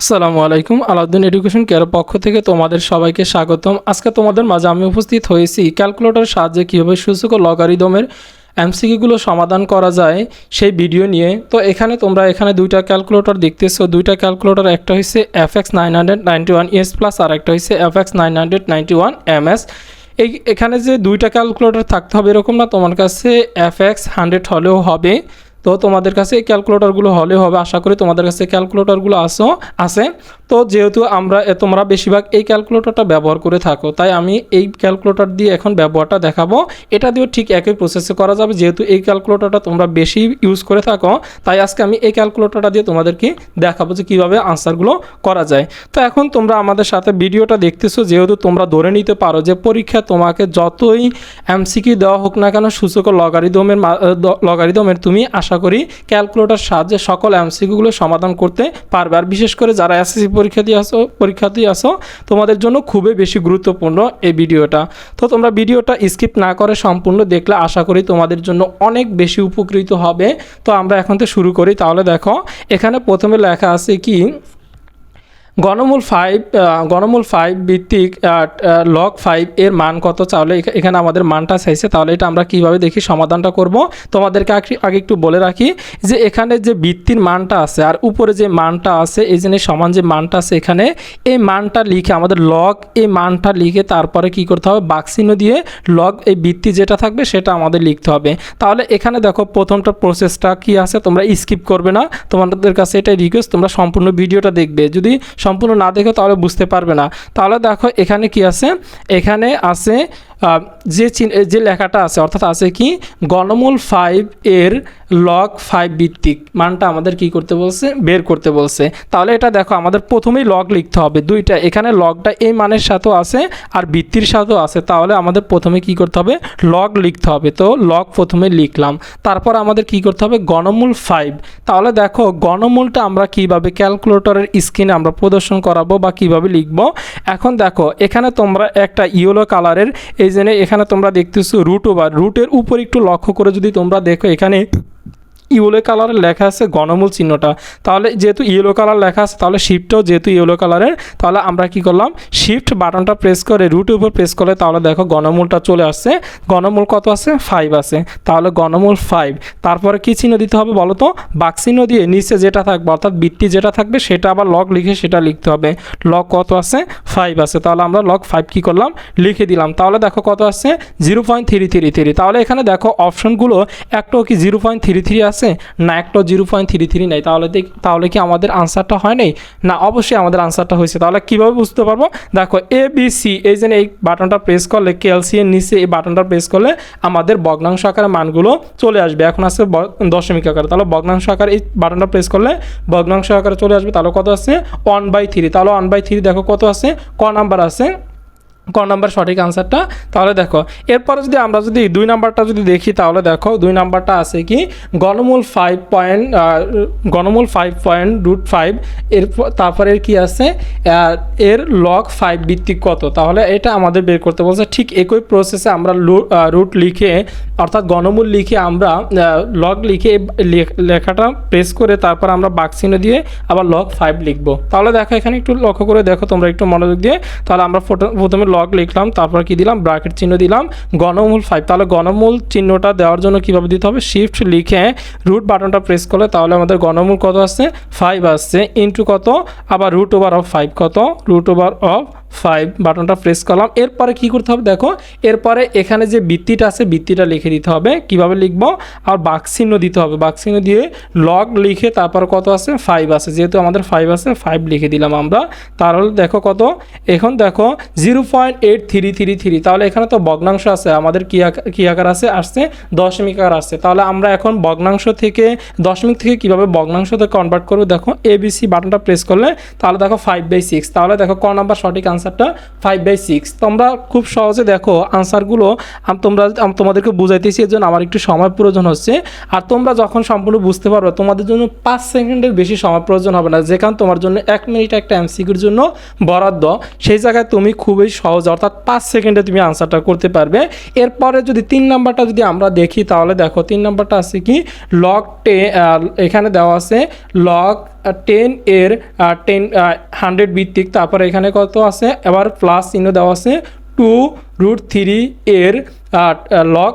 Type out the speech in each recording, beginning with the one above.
আসসালামু আলাইকুম, Alauddin education care পক্ষ থেকে তোমাদের সবাইকে স্বাগতম। আজকে তোমাদের মাঝে আমি উপস্থিত হয়েছি ক্যালকুলেটরের সাহায্যে কীভাবে সূচক লগারিদমের এমসিকিগুলো সমাধান করা যায় সেই ভিডিও নিয়ে। তো এখানে তোমরা এখানে দুইটা ক্যালকুলেটর দেখতেছো। দুইটা ক্যালকুলেটর, একটা হচ্ছে F X nine hundred ninety one S plus আর একটা হচ্ছে F X nine hundred ninety one M S এই এখানে যে দুইটা ক্যালকুলেটর থাকতে হবে এরকম না, তোমার কাছে এফ এক্স হান্ড্রেড হলেও হবে। তো তোমাদের কাছে এই ক্যালকুলেটরগুলো হলে হবে, আশা করি তোমাদের কাছে ক্যালকুলেটরগুলো আসো, আছে। তো যেহেতু আমরা তোমরা বেশিরভাগ এই ক্যালকুলেটরটা ব্যবহার করে থাকো, তাই আমি এই ক্যালকুলেটর দিয়ে এখন ব্যবহারটা দেখাবো। এটা দিয়েও ঠিক একই প্রসেসে করা যাবে, যেহেতু এই ক্যালকুলেটরটা তোমরা বেশি ইউজ করে থাকো, তাই আজকে আমি এই ক্যালকুলেটরটা দিয়ে তোমাদেরকে দেখাবো যে কীভাবে আনসারগুলো করা যায়। তো এখন তোমরা আমাদের সাথে ভিডিওটা দেখতেছো, যেহেতু তোমরা ধরে নিতে পারো যে পরীক্ষা তোমাকে যতই এমসিকিউ দেওয়া হোক না কেন, সূচক লগারিদমের লগারিদমের তুমি আশা করি ক্যালকুলেটার সাহায্যে সকল এমসিকিউগুলো সমাধান করতে পারবে। আর বিশেষ করে যারা এসএসসি পরীক্ষা দিয়ে আসো পরীক্ষা দিয়ে আসো তোমাদের জন্য খুবই বেশি গুরুত্বপূর্ণ এই ভিডিওটা। তো তোমরা ভিডিওটা স্কিপ না করে সম্পূর্ণ দেখলে আশা করি তোমাদের জন্য অনেক বেশি উপকৃত হবে। তো আমরা এখন তো শুরু করি। তাহলে দেখো, এখানে প্রথমে লেখা আছে কি গণমূল ফাইভ গণমূল ফাইভ ভিত্তিক লগ ফাইভ এর মান কত? তাহলে এখা- এখানে আমাদের মানটা চাইছে। তাহলে এটা আমরা কীভাবে দেখি? সমাধানটা করব। তোমাদেরকে আগে- একটু বলে রাখি যে এখানে যে ভিত্তির মানটা আছে আর উপরে যে মানটা আছে, এই জন্য সমান যে মানটা আছে এখানে, এই মানটা লিখে আমাদের লগ এই মানটা লিখে তারপরে কি করতে হবে? বাক্সিনো দিয়ে লগ এই ভিত্তি যেটা থাকবে সেটা আমাদের লিখতে হবে। তাহলে এখানে দেখো প্রথমটা প্রসেসটা কি আছে? তোমরা স্কিপ করবে না। তোমাদের কাছে এটাই রিকোয়েস্ট তোমরা সম্পূর্ণ ভিডিওটা দেখবে। যদি সম্পূর্ণ না দেখো তাহলে বুঝতে পারবে না। তাহলে দেখো এখানে কি আছে? এখানে আছে যে যে লেখাটা আছে, অর্থাৎ আছে কি? গণমূল ফাইভ এর লগ ফাইভ ভিত্তিক। মানটা আমাদের কি করতে বলছে? বের করতে বলছে। তাহলে এটা দেখো, আমাদের প্রথমেই লগ লিখতে হবে দুইটা। এখানে লগটা এই মানের সাথেও আছে আর ভিত্তির সাথেও আছে। তাহলে আমাদের প্রথমে কি করতে হবে? লগ লিখতে হবে। তো লগ প্রথমে লিখলাম। তারপর আমাদের কি করতে হবে? গণমূল ফাইভ তাহলে দেখো, গণমূলটা আমরা কীভাবে ক্যালকুলেটরের স্ক্রিনে আমরা প্রদর্শন করাবো বা কীভাবে লিখব? এখন দেখো, এখানে তোমরা একটা ইয়েলো কালারের এই জন্য এখানে তোমরা দেখতেছো রুট ওভার রুটের উপর একটু লক্ষ্য করে যদি তোমরা দেখো, এখানে ইয়েলো কালারের লেখা আছে গণমূল চিহ্নটা। তাহলে যেহেতু ইয়েলো কালার লেখা আছে, তাহলে শিফটটাও যেহেতু ইয়েলো কালারের, তাহলে আমরা কি করলাম? শিফট বাটনটা প্রেস করে রুটের উপর প্রেস করলে তাহলে দেখো গণমূলটা চলে আসছে। গণমূল কত আছে? ফাইভ আছে। তাহলে গণমূল ফাইভ তারপরে কি চিহ্ন দিতে হবে বলো তো? বাক দিয়ে নিচে যেটা থাকবে, অর্থাৎ বৃত্তি যেটা থাকবে, সেটা আবার লগ লিখে সেটা লিখতে হবে। লক কত আছে? ফাইভ আছে। তাহলে আমরা লক ফাইভ কী করলাম? লিখে দিলাম। তাহলে দেখো কত আছে? Zero point three three three তাহলে এখানে দেখো অপশনগুলো একটাও কি জিরো পয়েন্ট থ্রি থ্রি আছে? না একটাও জিরো পয়েন্ট থ্রি থ্রি নেই। তাহলে তাহলে কি আমাদের আনসারটা হয় নাই? না, অবশ্যই আমাদের আনসারটা হয়েছে। তাহলে কীভাবে বুঝতে পারব? দেখো এ বি সি এই যে এই বাটনটা প্রেস করলে ক্যালসিয়াম নিচে এই বাটনটা প্রেস করলে আমাদের ভগ্নাংশ আকারে মানগুলো চলে আসবে। এখন আছে ব- দশমিক আকারে। তাহলে ভগ্নাংশ আকারে এই বাটনটা প্রেস করলে ভগ্নাংশ আকারে চলে আসবে। তাহলে কত আছে ওয়ান বাই থ্রি তাহলে ওয়ান বাই থ্রি দেখো কত আছে ক নাম্বার আছে ক নাম্বার সঠিক আনসারটা? তাহলে দেখো, এরপরে যদি আমরা যদি দুই নাম্বারটা যদি দেখি, তাহলে দেখো দুই নাম্বারটা আছে কি? গণমূল ফাইভ পয়েন্ট গণমূল ফাইভ পয়েন্ট রুট ফাইভ এর তারপরে কি আছে? এর লগ ফাইভ ভিত্তিক কত? তাহলে এটা আমাদের বের করতে বলছে, ঠিক একই প্রসেসে আমরা রুট লিখে, অর্থাৎ গণমূল লিখে আমরা লগ লিখে লেখাটা প্রেস করে তারপর আমরা বাক্সিনে দিয়ে আবার লগ ফাইভ লিখব। তাহলে দেখো এখানে একটু লক্ষ্য করে দেখো, তোমরা একটু মনোযোগ দিয়ে, তাহলে আমরা প্রথমে লগ লিখলাম, তারপর কি দিলাম? ব্র্যাকেট চিহ্ন দিলাম। গণমূল ফাইভ তাহলে গণমূল চিহ্নটা দেওয়ার জন্য কীভাবে দিতে হবে? শিফট লিখে রুট বাটনটা প্রেস করলে তাহলে আমাদের গণমূল কত আসছে? ফাইভ আসছে। ইন্টু কত? আবার রুট ওভার অফ ফাইভ কত? রুট ওভার অফ ফাইভ বাটনটা প্রেস করলাম। এরপরে কি করতে হবে? দেখো, এরপরে এখানে যে বৃত্তিটা আছে, বৃত্তিটা লিখে দিতে হবে। কীভাবে লিখব? আর বাক্সিহ্ন দিতে হবে। বাক্সিহ্ন দিয়ে লগ লিখে তারপর কত আছে ফাইভ আছে যেহেতু আমাদের ফাইভ আছে ফাইভ লিখে দিলাম আমরা। তাহলে দেখো কত? এখন দেখো zero point eight three three three. তাহলে এখানে তো ভগ্নাংশ আছে, আমাদের কি আকার আকার আছে? আসছে, দশমিক আকার আসছে। তাহলে আমরা এখন ভগ্নাংশ থেকে, দশমিক থেকে কীভাবে ভগ্নাংশতে কনভার্ট করব? দেখো এবিসি বাটনটা প্রেস করলে, তাহলে দেখো ফাইভ বাই সিক্স তাহলে দেখো ক নাম্বার সঠিক আনসারটা ফাইভ বাই সিক্স তোমরা খুব সহজে দেখো আনসারগুলো তোমরা তোমাদেরকে বুঝাইতেছি এর জন্য আমার একটু সময় প্রয়োজন হচ্ছে। আর তোমরা যখন সম্পূর্ণ বুঝতে পারবে, তোমাদের জন্য পাঁচ সেকেন্ডের বেশি সময় প্রয়োজন হবে না। যেখানে তোমার জন্য এক মিনিট একটা এমসিকিউর জন্য বরাদ্দ, সেই জায়গায় তুমি খুবই সহজ সহজ, অর্থাৎ পাঁচ সেকেন্ডে তুমি আনসারটা করতে পারবে। এরপরে যদি তিন নাম্বারটা যদি আমরা দেখি, তাহলে দেখো, তিন নাম্বারটা আছে কি? লক টে এখানে দেওয়া আছে লক টেন এর টেন হান্ড্রেড ভিত্তিক। তারপরে এখানে কত আছে? এবার প্লাস চিহ্ন দেওয়া আছে টু রুট থ্রি এর লগ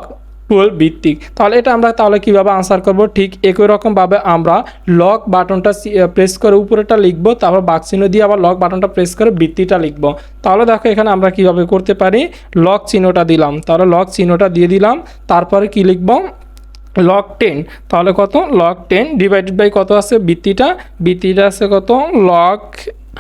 টুয়েলভ ভিত্তিক। তাহলে এটা আমরা তাহলে কীভাবে আনসার করব? ঠিক একই রকমভাবে আমরা লক বাটনটা প্রেস করে উপরেটা লিখব, তারপর বাক্সিহ্ন দিয়ে আবার লক বাটনটা প্রেস করে বৃত্তিটা লিখব। তাহলে দেখো এখানে আমরা কীভাবে করতে পারি? লক চিহ্নটা দিলাম। তাহলে লক চিহ্নটা দিয়ে দিলাম। তারপরে কি লিখব? লক টেন তাহলে কত? লক টেন ডিভাইডেড বাই কত আছে? বৃত্তিটা বৃত্তিটা আছে কত? লক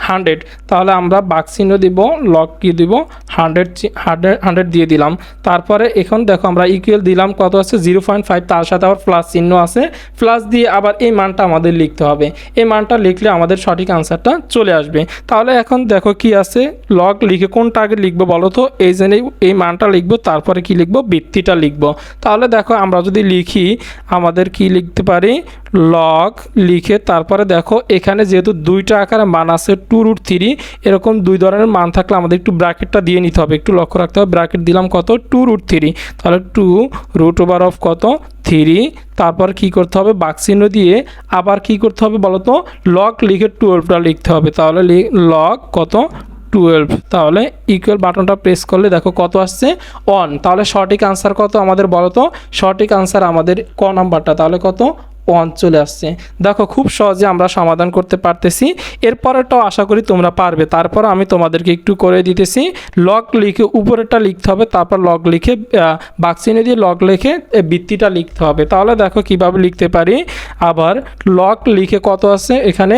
হান্ড্রেড, তাহলে আমরা বাক্সিহ্ন দিব, লক কি দিব, হান্ড্রেড হান্ড্রেড হান্ড্রেড দিয়ে দিলাম। তারপরে এখন দেখো আমরা ইকুয়াল দিলাম, কত আছে? জিরো পয়েন্ট ফাইভ, তার সাথে আবার প্লাস চিহ্ন আছে। প্লাস দিয়ে আবার এই মানটা আমাদের লিখতে হবে। এই মানটা লিখলে আমাদের সঠিক আনসারটা চলে আসবে। তাহলে এখন দেখো কি আছে? লগ লিখে কোনটা আগে লিখব বলো তো? এই জন্য এই মানটা লিখব, তারপরে কি লিখব? বৃত্তিটা লিখব। তাহলে দেখো আমরা যদি লিখি, আমাদের কি লিখতে পারি? লগ লিখে তারপরে দেখো, এখানে যেহেতু দুইটা আকারে মান আছে টু রুট থ্রি এরকম দুই ধরনের মান থাকলে আমাদের একটু ব্র্যাকেটটা দিয়ে নিতে হবে। একটু লক্ষ্য রাখতে হবে ব্র্যাকেট দিলাম কত? টু রুট থ্রি তাহলে টু রুট ওভার অফ কত? থ্রি তারপর কি করতে হবে? বাক্সিহ্ন দিয়ে আবার কি করতে হবে বলো তো লগ লিখে টুয়েলভটা লিখতে হবে। তাহলে লগ কত? টুয়েলভ তাহলে ইকুয়াল বাটনটা প্রেস করলে দেখো কত আসছে? অন তাহলে সঠিক আনসার কত আমাদের বলো তো সঠিক আনসার আমাদের ক নাম্বারটা তাহলে কত? ওয়ান চলে আসছে। দেখো, খুব সহজে আমরা সমাধান করতে পারতেছি। এরপরেটাও আশা করি তোমরা পারবে। তারপর আমি তোমাদেরকে একটু করে দিতেছি। লগ লিখে উপরেটা লিখতে হবে, তারপর লগ লিখে বাক্সিনে দিয়ে লগ লিখে বৃত্তিটা লিখতে হবে। তাহলে দেখো কীভাবে লিখতে পারি। আবার লগ লিখে কত আছে? এখানে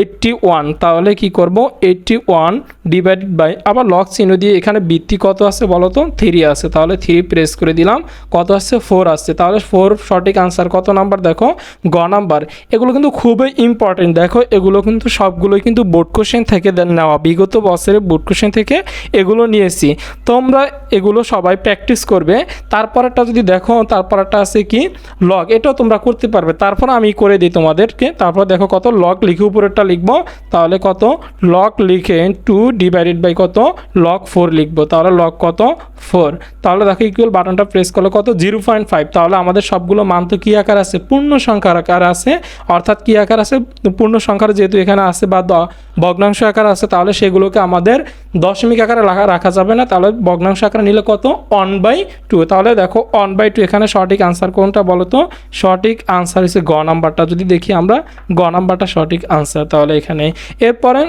এইট্টি ওয়ান তাহলে কি করব? এইট্টি ওয়ান ডিভাইডেড বাই আবার লক চিহ্ন দিয়ে এখানে বৃত্তি কত আছে বলো তো? থ্রি আছে, তাহলে থ্রি প্রেস করে দিলাম। কত আসছে ফোর আসছে। তাহলে ফোর সঠিক আনসার কত নাম্বার দেখো, গ নাম্বার এগুলো কিন্তু খুবই ইম্পর্টেন্ট দেখো, এগুলো কিন্তু সবগুলোই কিন্তু বোর্ড কোশ্চেন থেকে নেওয়া। বিগত বছরের বোর্ড কোশ্চেন থেকে এগুলো নিয়েছি। তোমরা এগুলো সবাই প্র্যাকটিস করবে। তারপরেরটা যদি দেখো, তারপরেরটা আছে কি? লগ এটাও তোমরা করতে পারবে। তারপর আমি করে দিই তোমাদেরকে। তারপর দেখো কত? লগ লিখে উপরেরটা লিখব, তাহলে কত? লক লিখে টু ডিভাইডেড বাই কত? লক ফোর লিখব, তাহলে লক কত? ফোর তাহলে দেখো ইকুয়াল বাটনটা প্রেস করলে কত? জিরো পয়েন্ট ফাইভ তাহলে আমাদের সবগুলো মান তো কী আকার আছে? পূর্ণ সংখ্যার আকার আছে। অর্থাৎ কী আকার আছে? পূর্ণ সংখ্যার যেহেতু এখানে আছে বা ভগ্নাংশ আকার আছে, তাহলে সেগুলোকে আমাদের দশমিক আকারে রাখা রাখা যাবে না, তাহলে ভগ্নাংশ আকারে নিলে কত? ওয়ান বাই টু তাহলে দেখো অন বাই টু এখানে সঠিক আনসার কোনটা বলো তো? সঠিক আনসার হচ্ছে গ নাম্বারটা। যদি দেখি আমরা, গ নাম্বারটা সঠিক আনসার তাহলে এখানে। এরপরে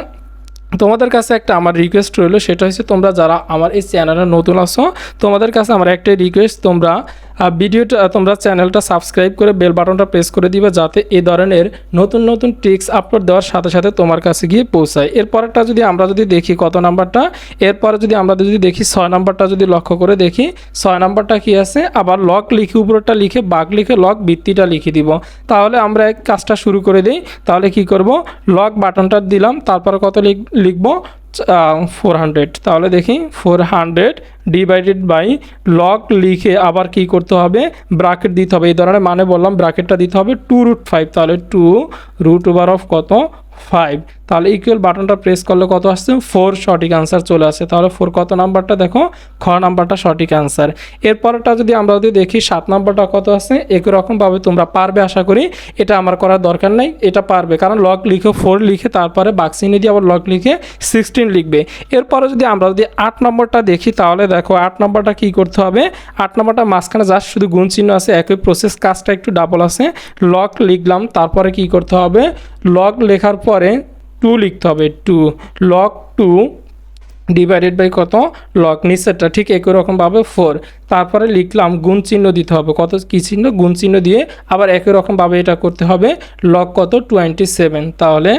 তোমাদের কাছে একটা আমার রিকোয়েস্ট রইল, সেটা হচ্ছে তোমরা যারা আমার এই চ্যানেলে নতুন আসো তোমাদের কাছে আমার একটাই রিকোয়েস্ট তোমরা ভিডিওটা তোমরা চ্যানেলটা সাবস্ক্রাইব করে বেল বাটনটা প্রেস করে দিবে যাতে এই ধরনের নতুন নতুন ট্রিক্স আপলোড দেওয়ার সাথে সাথে তোমার কাছে গিয়ে পৌঁছায়। এরপরটা যদি আমরা যদি দেখি কত নাম্বারটা, এরপরে যদি আমরা যদি দেখি ছয় নাম্বারটা যদি লক্ষ্য করে দেখি, ছয় নাম্বারটা কি আছে? আবার লক লিখে উপরটা লিখে বাঘ লিখে লক বৃত্তিটা লিখে দিব। তাহলে আমরা এই কাজটা শুরু করে দিই। তাহলে কি করব? লক বাটনটা দিলাম, তারপর কত লিখ, লিখব? ফোর হান্ড্রেড তাহলে দেখি four hundred divided by log লিখে আবার কি করতে হবে? ব্রাকেট দিতে হবে। এই ধরনের মানে বললাম ব্রাকেটটা দিতে হবে টু রুট ফাইভ তাহলে টু রুট ওভার অফ কত? ফাইভ তাহলে ইকুয়াল বাটনটা প্রেস করলে কত আসছে? ফোর সঠিক আনসার চলে আসে। তাহলে ফোর কত নাম্বারটা দেখো, খ নাম্বারটা সঠিক আনসার এরপরটা যদি আমরা যদি দেখি, সাত নাম্বারটা কত আছে একই রকমভাবে তোমরা পারবে আশা করি। এটা আমার করার দরকার নাই, এটা পারবে। কারণ লগ লিখে ফোর লিখে তারপরে বাক্সিনে দিয়ে আবার লগ লিখে সিক্সটিন লিখবে। এরপরে যদি আমরা যদি আট নম্বরটা দেখি, তাহলে দেখো, আট নম্বরটা কি করতে হবে? আট নম্বরটা মাঝখানে জাস্ট শুধু গুণ চিহ্ন আছে, একই প্রসেস কাজটা একটু ডাবল আছে। লগ লিখলাম, তারপরে কি করতে হবে? লগ লেখার পরে টু লিখতে হবে two log two divided by কত? লক নিচেরটা ঠিক একই রকমভাবে ফোর তারপরে লিখলাম গুণ চিহ্ন দিতে হবে, কত কী চিহ্ন? গুণ চিহ্ন দিয়ে আবার একই রকমভাবে এটা করতে হবে লক কত? টোয়েন্টি সেভেন তাহলে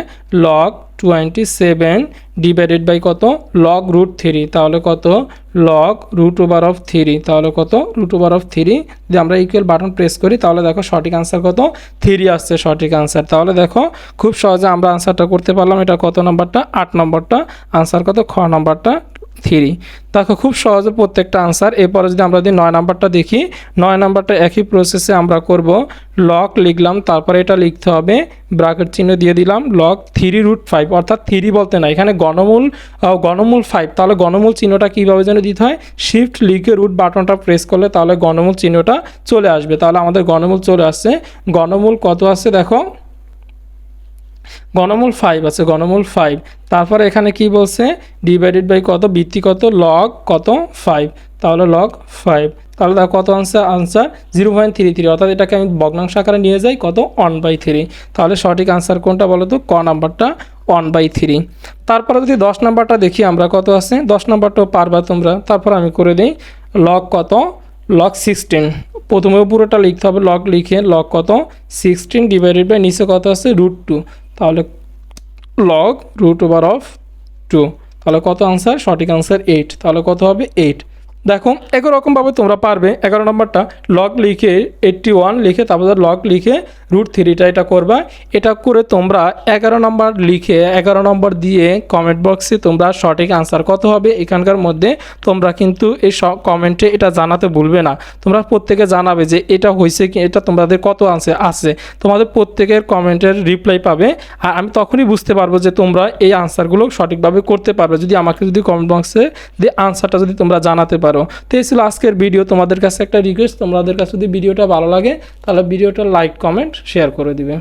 log twenty seven divided by কত? Log root three. তাহলে কত? Log root over of three. তাহলে কত? Root over of three. যদি আমরা ইকুয়াল বাটন প্রেস করি, তাহলে দেখো সঠিক আনসার কত? থ্রি আসছে সঠিক আনসার তাহলে দেখো, খুব সহজে আমরা আনসারটা করতে পারলাম। এটা কত নম্বরটা? আট নম্বরটা। আনসার কত? খ নাম্বারটা। থ্রি। দেখো, খুব সহজে প্রত্যেকটা আনসার এরপরে যদি আমরা যদি নয় নাম্বারটা দেখি, নয় নাম্বারটা একই প্রসেসে আমরা করব লক লিখলাম, তারপরে এটা লিখতে হবে ব্রাকেট চিহ্ন দিয়ে দিলাম লক থ্রি রুট ফাইভ অর্থাৎ থ্রি বলতে না এখানে গণমূল গণমূল ফাইভ তাহলে গণমূল চিহ্নটা কীভাবে যেন দিতে হয়? শিফট লিখে রুট বাটনটা প্রেস করলে তাহলে গণমূল চিহ্নটা চলে আসবে। তাহলে আমাদের গণমূল চলে আসছে। গণমূল কত আছে দেখো? গণমূল ফাইভ আছে, গণমূল ফাইভ তারপরে এখানে কি বলছে? ডিভাইডেড বাই কত? বৃত্তি কত? লগ কত? ফাইভ তাহলে লগ ফাইভ তাহলে দেখো কত answer answer zero point three three অর্থাৎ এটাকে আমি ভগ্নাংশ আকারে নিয়ে যাই, কত? ওয়ান বাই থ্রি তাহলে সঠিক আনসার কোনটা বলো তো? ক নাম্বারটা? ওয়ান বাই থ্রি তারপরে যদি দশ নাম্বারটা দেখি, আমরা কত আছে? দশ নাম্বারটাও পারবা তোমরা। তারপর আমি করে দিই লগ কত? লগ সিক্সটিন প্রথমে পুরোটা লিখতে হবে লগ লিখে লগ কত? সিক্সটিন ডিভাইডেড বাই নিচে কত আছে? রুট টু তাহলে log root over of two তাহলে কত আনসার সঠিক আনসার এইট তাহলে কত হবে এইট দেখো, একই রকমভাবে তোমরা পারবে। এগারো নম্বরটা লগ লিখে এইটটি ওয়ান লিখে, তারপর লগ লিখে রুট থ্রিটা এটা করবা। এটা করে তোমরা এগারো নম্বর লিখে, এগারো নম্বর দিয়ে কমেন্ট বক্সে তোমরা সঠিক আনসার কত হবে? এখানকার মধ্যে তোমরা কিন্তু এই কমেন্টে এটা জানাতে ভুলবে না। তোমরা প্রত্যেকে জানাবে যে এটা হয়েছে কি, এটা তোমাদের কত আনসার আছে। তোমাদের প্রত্যেকের কমেন্টের রিপ্লাই পাবে। আর আমি তখনই বুঝতে পারব যে তোমরা এই আনসারগুলো সঠিকভাবে করতে পারবে। যদি আমাকে যদি কমেন্ট বক্সে দিয়ে আনসারটা যদি তোমরা জানাতে পারো। তো এই ছিল আজকের ভিডিও তোমাদের কাছে একটা রিকোয়েস্ট তোমাদের কাছে যদি ভিডিওটা ভালো লাগে, তাহলে ভিডিওটা লাইক কমেন্ট শেয়ার করে দিবে।